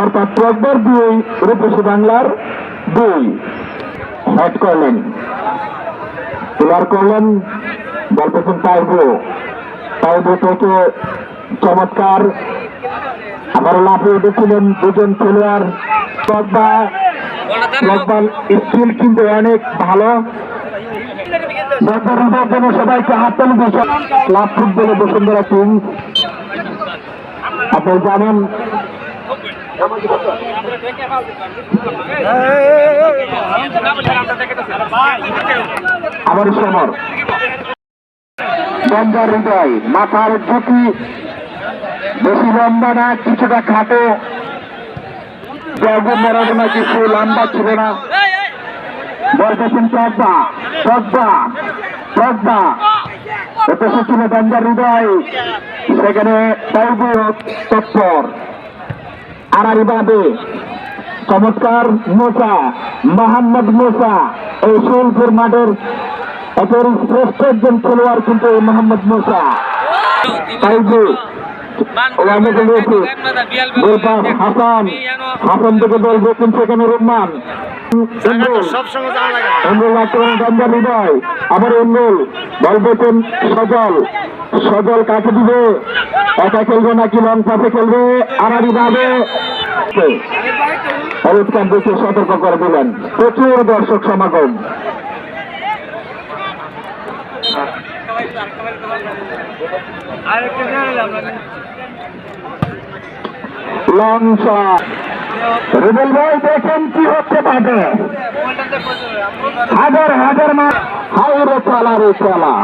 অর্থাৎ প্রকবর দুই, রূপসী বাংলার দুই। হেড করলেন তোলার করলেন বল পেছন তাইবো তাইবো থেকে চমৎকার। আবার লাফিয়ে উঠেছিলেন দুজন খেলোয়াড়। প্রকবা প্রকবাল স্কিল কিন্তু অনেক ভালো। বছরের জন্য সবাইকে হাততালি দিয়ে ক্লাব ফুটবলে বসুন্ধরা কিংস। আপনি জানেন আমার সমর বন্দার হৃদয়, মাথার ঝুঁকি। বেশি লম্বা না, কিছুটা খাটো। জাগো ম্যারাডোনা কিছু লম্বা ছিল না। বলতেছেন প্রজ্ঞা প্রজ্ঞা প্রজ্ঞা এতে ছিল বন্দার হৃদয়। সেখানে তৎপর। বাদে। চমৎকার মোসা মোহাম্মদ মোসা এই সোলপুর মাঠের একের শ্রেষ্ঠ একজন খেলোয়াড় কিন্তু এই মোহাম্মদ মোসা তাই যে হাসান হাসান। থেকে বল কিন্তু সেখানে রহমান এমরুল আক্রমণ গঞ্জা হৃদয়। আবার এমরুল বল পেতেন সজল। সজল কাকে দিবে? একা খেলবে নাকি লং পাশে খেলবে? আড়াড়ি ভাবে। হলুদ কার্ড সতর্ক করে দিলেন। প্রচুর দর্শক সমাগম। লং শট রুবেল ভাই দেখেন কি হচ্ছে তাকে হাজার হাজার মাস হাউরে চলা রে চালা।